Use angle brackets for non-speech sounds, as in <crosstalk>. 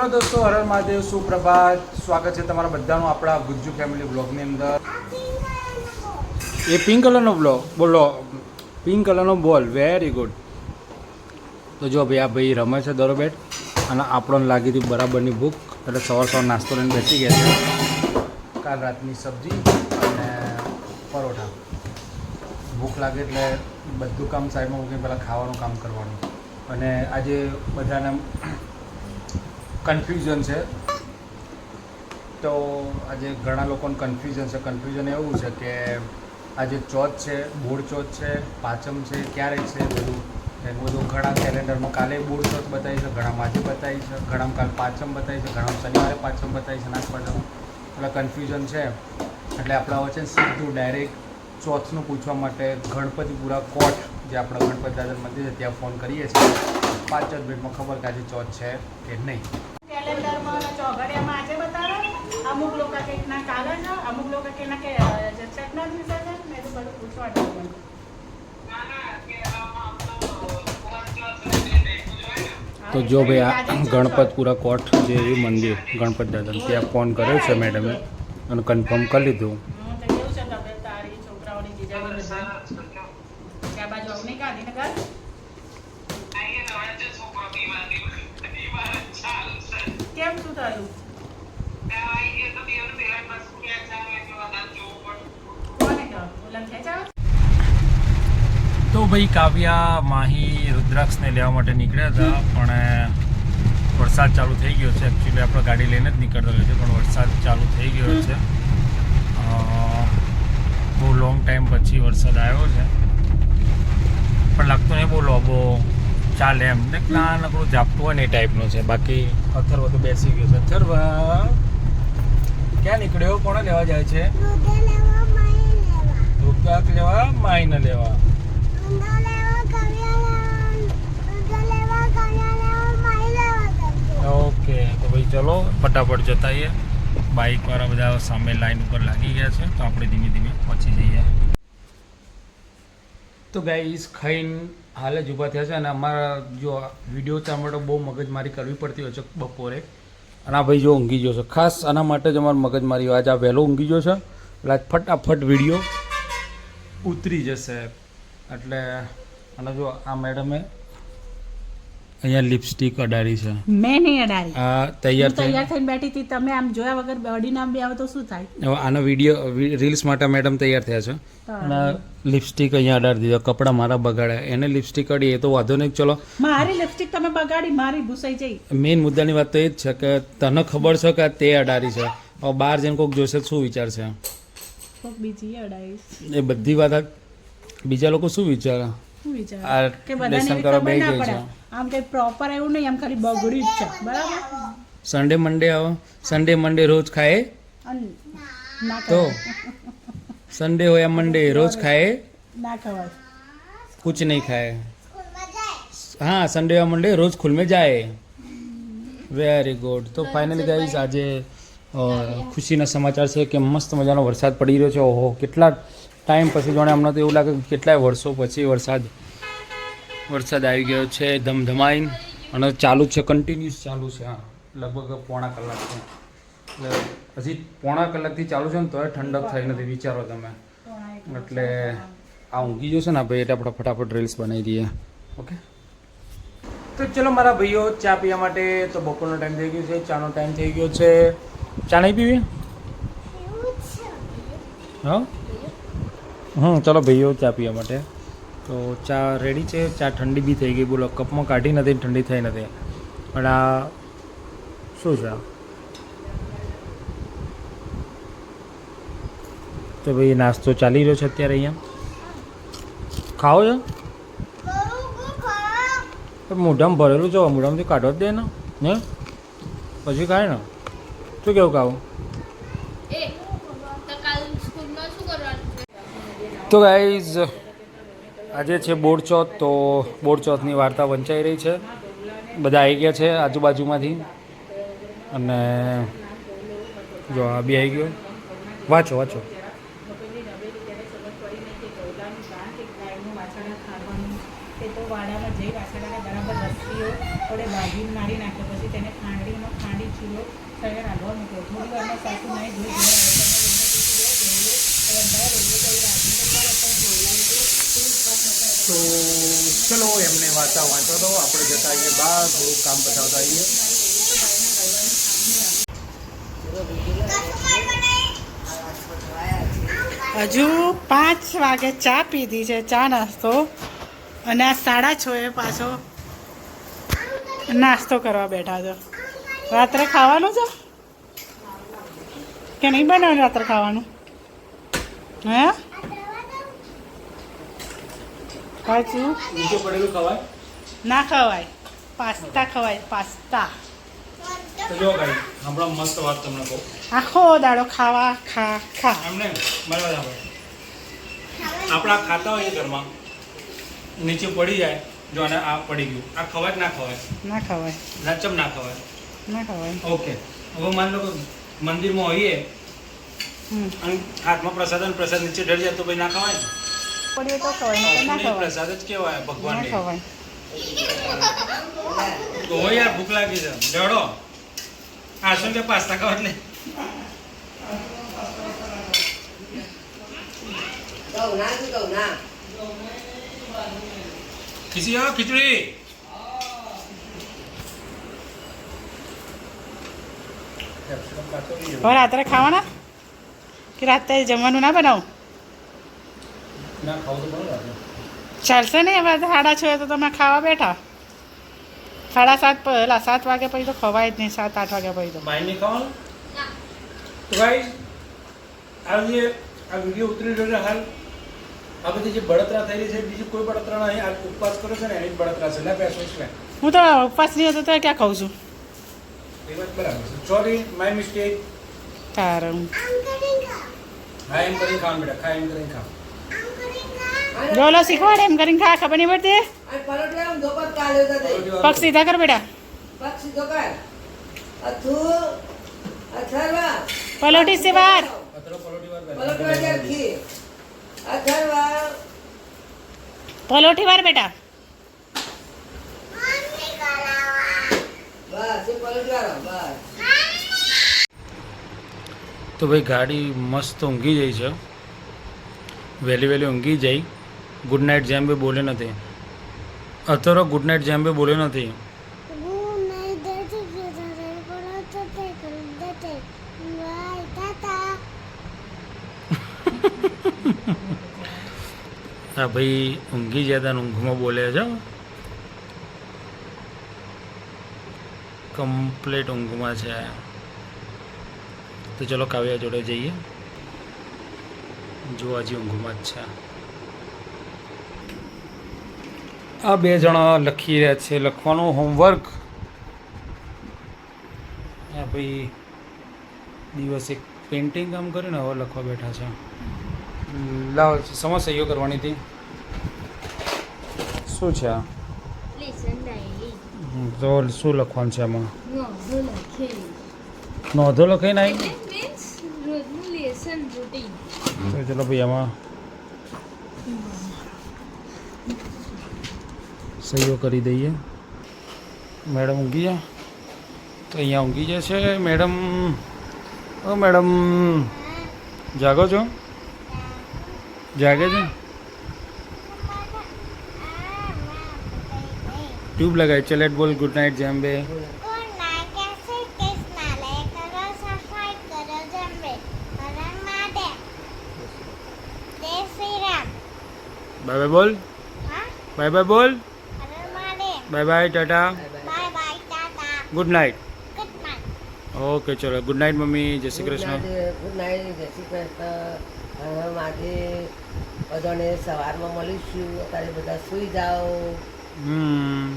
Hello દોસ્તો, હરણ મહાદેવ, સુપ્રભાત. સ્વાગત છે તમારા બધાનું આપણા ગુજ્જુ ફેમિલી બ્લોગની અંદર. એ પિંક કલરનો બ્લોગ બોલો પિંક કલરનો બોલ. વેરી ગુડ તો જો ભાઈ, આ ભાઈ રમે છે દરો બેટ, અને આપણને લાગી હતી બરાબરની ભૂખ, એટલે સવાર સવાર નાસ્તો લઈને બેસી ગયા છે. કાલ રાતની સબ્જી અને પરોઠા. ભૂખ લાગે એટલે બધું કામ સાઈડમાં મૂકીને પહેલાં ખાવાનું કામ કરવાનું. અને આજે બધાને કન્ફ્યુઝન છે. તો આજે ઘણા લોકોને કન્ફ્યુઝન છે. કન્ફ્યુઝન એવું છે કે આજે ચોથ છે બોડ ચોથ છે, પાંચમ છે, ક્યારે છે બધું? એનું બધું ઘણા કેલેન્ડરમાં કાલે બોડ ચોથ બતાવી છે, ઘણા આજે બતાવી છે ઘણા કાલ પાંચમ બતાવી છે ઘણા શનિવારે પાચમ બતાવી છે નાગ પાચમ એટલે કન્ફ્યુઝન છે. એટલે આપણા વચ્ચે સીધું ડાયરેક્ટ ચોથનું પૂછવા માટે ગણપતિપુરા કોટ, જે આપણા ગણપતિ દાદા મંદિર છે, ત્યાં ફોન કરીએ છીએ. પાંચ જ મિનિટમાં ખબર કે આજે ચોથ છે કે નહીં. કેલેન્ડરમાં અને ચોઘડિયામાં આજે બતાવે. અમુક લોકો કંઈકના છે અમુક લોકો કંઈકના કે છઠના દિવસે છે મેં તો બધું પૂછવા તો જો ભાઈ આ ગણપતપુરા કોટ જે મંદિર ગણપત દાદા ત્યાં ફોન કર્યો છે મેડમે અને કન્ફર્મ કરી લીધું હમ, તો કેવું છે તબિયત તારી છોકરાઓની જીજાની બધા ત્યાં બાજુ અવની ગાંધીનગર કેમ શું થયું? તો ભાઈ કાવ્યા, માહી, રુદ્રાક્ષને લેવા માટે નીકળ્યા હતા, પણ વરસાદ ચાલુ થઈ ગયો છે. એકચ્યુઅલી આપણે ગાડી લઈને જ નીકળતો છે પણ વરસાદ ચાલુ થઈ ગયો છે. બહુ લોંગ ટાઈમ પછી વરસાદ આવ્યો છે. પણ લાગતો નહીં બહુ લોબો ચાલે એમ. ને નાનકડું ઝાપટું હોય ને એ ટાઈપનું છે. બાકી અથર્વ તો બેસી ગયો છે. અથર્વ ક્યાં નીકળ્યો? કોણે લેવા જાય છે? રુદ્રાક્ષ લેવા માઈને લેવા? ઓકે તો ભાઈ ચલો ફટાફટ જતા આવીએ. બાઇક વાળા બધા સામે લાઈન ઉપર લાગી ગયા છે તો આપણે ધીમે ધીમે પહોંચી જઈએ. તો ગાઈસ ખાઈને હાલ જ ઊભા થયા છે અને અમારા જો વીડિયો ચામડો માટે બહુ મગજમારી કરવી પડતી હોય છે બપોરે. અને આ ભાઈ જો ઊંઘી ગયો છે. ખાસ આના માટે જ અમારે મગજમારી. આજે આ વહેલો ઊંઘી ગયો છે. એટલે આજ ફટાફટ વીડિયો ઉતરી જશે. એટલે અને જો આ મેડમે અહીંયા લિપસ્ટિક અડાડી છે. મેં નહીં અડાડી આ તૈયાર તૈયાર થઈને બેઠી હતી. તમે આમ જોયા વગર બોડી નામ બી આવે તો શું થાય? હવે આનો વીડિયો રીલ્સ માટે મેડમ તૈયાર થયા છે. અને લિપસ્ટિક અહીંયા અડાડી દીધો. કપડાં મારા બગાડ્યા એને લિપસ્ટિક અડી એ તો વાંધો નહીં. ચલો. મારી લિપસ્ટિક તમે બગાડી મારી ભૂસાઈ જઈ. મેઇન મુદ્દાની વાત તો એ જ છે કે તને ખબર છે કે તે અડાડી છે. હવે બહાર જઈને કોઈક જોશે શું વિચારશે બીજી અડાઈશ. એ બધી વાત બીજા લોકો શું વિચારે? શું વિચાર? આ કે બધાને કરવા બેસી જાય છે. આમ કંઈ પ્રોપર એવું નહીં આમ ખાલી બગડ્યું જ છે બરાબર? સન્ડે મંડે આવો. સન્ડે મંડે રોજ ખાય? તો? સન્ડે હોય યા મંડે રોજ ખાય? ના ખવાય કુછ નહીં ખાય. હા સન્ડે યા મંડે રોજ ખુલ મે જાય. વેરી ગુડ તો ફાઇનલી ગાઈઝ આજે ખુશીના સમાચાર છે કે મસ્ત મજાનો વરસાદ પડી રહ્યો છે. ઓહો કેટલા ટાઈમ પછી જાણે હમણાં તો એવું લાગે કેટલાય વર્ષો પછી વરસાદ વરસાદ આવી ગયો છે ધમધમાઈને. અને ચાલુ છે કન્ટિન્યુઅસ ચાલુ છે હા. લગભગ પોણા કલાક છે. એટલે હજી પોણા કલાકથી ચાલુ છે ને તોય ઠંડક થઈ નથી વિચારો તમે. એટલે આ ઊંઘી જશે ને ભાઈ એટલે આપણે ફટાફટ રીલ્સ બનાવી દઈએ. ઓકે તો ચલો મારા ભાઈઓ ચા પીવા માટે તો બપોરનો ટાઈમ થઈ ગયો છે ચાનો ટાઈમ થઈ ગયો છે. ચા નહીં પીવી? હા? હા ચલો ભાઈઓ ચા પીવા માટે. તો ચા રેડી છે. ચા ઠંડી બી થઈ ગઈ. બોલો કપમાં કાઢી નથી ઠંડી થઈ નથી. પણ આ શું છે તો ભાઈ નાસ્તો ચાલી રહ્યો છે અત્યારે અહીંયા. ખાઓ છો? મોઢામ ભરેલું છે મોઢામાંથી કાઢો જ દે ને. ને પછી ખાય ને. શું કેવું ખાવું તો ગાઈઝ આજે છે બોરચોથ તો બોરચોથની વાર્તા વંચાઈ રહી છે. બધા આવી ગયા છે આજુબાજુમાંથી. અને જો આ બી આવી ગયો. વાંચો વાંચો. મારી નાખ્યો પછી તેને ખાંડડીમાં ખાંડી ચૂલો તૈયાર રાંધવા મૂક્યો થોડી વારમાં સાસુ નાઈ ધોઈ ઘેર આવે તમે રોટલી બનાવો, રંધાય, રોટલી કરી રાંધી તો તો ચલો એમને વાંચા વાંચો દો આપણે જતા આવીએ બહાર થોડું કામ બતાવતા આવીએ. હજુ પાંચ વાગે ચા પીધી છે, ચા નાસ્તો. અને આ સાડા છ એ પાછો નાસ્તો કરવા બેઠા છો. રાત્રે ખાવાનું છે? કે નહીં બનાવ્યું રાત્રે ખાવાનું? હે? પાછું નીચે પડેલું ખવાય? ના ખવાય. પાસ્તા ખવાય પાસ્તા. તો જો ભાઈ હમણાં મસ્ત વાત તમને કહું. આખો દાડો ખાવા ખા ખા. એમને મારી વાત આપણે આપણા ખાતા હોઈએ ઘરમાં નીચે પડી જાય જો આને આ પડી ગયું. આ ખવાય ના ખવાય? ના ખવાય. નાચમ ના ખવાય? ના ખવાય. ઓકે. હવે માની લો મંદિરમાં હોઈએ હમ. અને હાથમાં પ્રસાદ અને પ્રસાદ નીચે ઢળી જાય તો ના ખવાય ને? પડીએ તો ખવાય ના ખવાય. પ્રસાદ જ કેવાય ના ભગવાનની. ખવાય. તો હોય યાર ભૂખ લાગી છે. જડો. આ શું કે પાસ્તા ખાવ ને ના ના? ખીચડી આવો ખીચડી. હવે રાત્રે ખાવાના? કે રાત્રે જમવાનું ના બનાવું? ના ચાલશે નહીં હવે સાડા છ તો તમે ખાવા બેઠા. સાડા સાત પહેલા સાત વાગ્યા પછી તો ખવાય જ નહીં સાત આઠ વાગ્યા પછી તો. બાઈ નહીં ખાવાનું તો ભાઈ આજે આ વીડિયો ઉતરી રહ્યો છે હાલ આ બધી જે બળતરા થઈ રહી છે બીજી કોઈ બળતરા નહીં આ ઉપવાસ કરો છે ને એની બળતરા છે ના પેસો છે. હું તો ઉપવાસ નહીં હતો તો ક્યાં ખાઉં છું? એ વાત બરાબર છે. સોરી માય મિસ્ટેક તારું. હા એમ કરીને ખાવાનું બેટા ખા એમ કરીને ખા. ડોલો શીખવાડે એમ કરીને ખા ખબર નહીં પડતી. પગ સીધા કર બેટા. પલોટી સીધો કર. પલોઠી સે પલોઠી વાર. પલોઠી વાર બેટા. તો ભાઈ ગાડી મસ્ત ઊંઘી જાય છે. વહેલી વહેલી ઊંઘી જાય ગુડ નાઇટ જેમ બી બોલે નથી. અથરો ગુડ નાઇટ જેમ બી બોલે નથી. હા <laughs> ભાઈ ઊંઘી ને ઊંઘમાં બોલે છે કમ્પ્લીટ ઊંઘમાં છે. તો ચલો કાવ્યા જોડે જઈએ. જો હજી ઊંઘમાં જ છે. આ બે જણા લખી રહ્યા છે. લખવાનું હોમવર્ક આ ભાઈ એક પેઇન્ટિંગ કામ કરીને હવે લખવા બેઠા છે. લાવ સમસ્યાઓ કરવાની હતી. શું છે આ? તો શું લખવાનું છે આમાં? નોંધો લખી રૂટીન તો ચલો ભાઈ આમાં. સહીઓ કરી દઈએ મેડમ ઊંઘી જા તો અહીંયા ઊંઘી જશે મેડમ ઓ મેડમ જાગો છો જાગે છે ટ્યુબ લગાવી છે લેટ બોલ ગુડ નાઇટ જેમ બે બાય બાય બોલ બાય બાય બોલ bye bye tata good night okay ચલો ગુડ નાઇટ મમ્મી જય શ્રી કૃષ્ણ ગુડ નાઇટ જય શ્રી કૃષ્ણ આજે બધાને સવારમાં મળીશું. અત્યારે બધા સુઈ જાઓ. હમ.